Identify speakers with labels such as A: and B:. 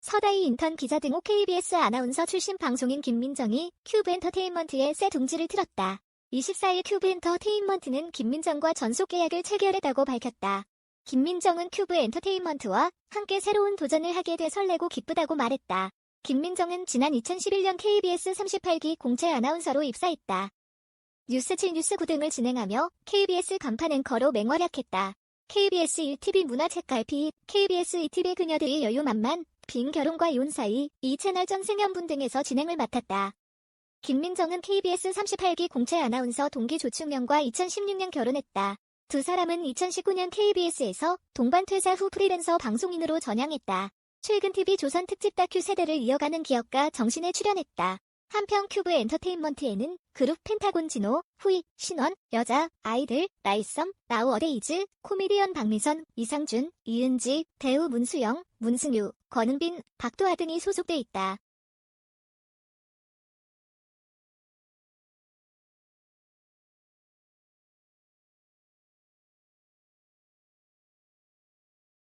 A: 서다희 인턴 기자 등 OKBS 아나운서 출신 방송인 김민정이 큐브 엔터테인먼트에 새 둥지를 틀었다. 24일 큐브 엔터테인먼트는 김민정과 전속 계약을 체결했다고 밝혔다. 김민정은 큐브 엔터테인먼트와 함께 새로운 도전을 하게 돼 설레고 기쁘다고 말했다. 김민정은 지난 2011년 KBS 38기 공채 아나운서로 입사했다. 뉴스 7 뉴스 9 등을 진행하며 KBS 간판 앵커로 맹활약했다. KBS 1TV 문화책갈피, KBS 2TV 그녀들이 여유만만, 빈 결혼과 이혼 사이, 이 채널 전생연분 등에서 진행을 맡았다. 김민정은 KBS 38기 공채 아나운서 동기 조충현과 2016년 결혼했다. 두 사람은 2019년 KBS에서 동반 퇴사 후 프리랜서 방송인으로 전향했다. 최근 TV 조선 특집 다큐 세대를 이어가는 기억가 정신에 출연했다. 한편 큐브 엔터테인먼트에는 그룹 펜타곤 진호, 후이, 신원, 여자, 아이들, 라이썸, 나우 어데이즈, 코미디언 박미선, 이상준, 이은지, 배우 문수영, 문승유, 권은빈, 박도하 등이 소속돼 있다.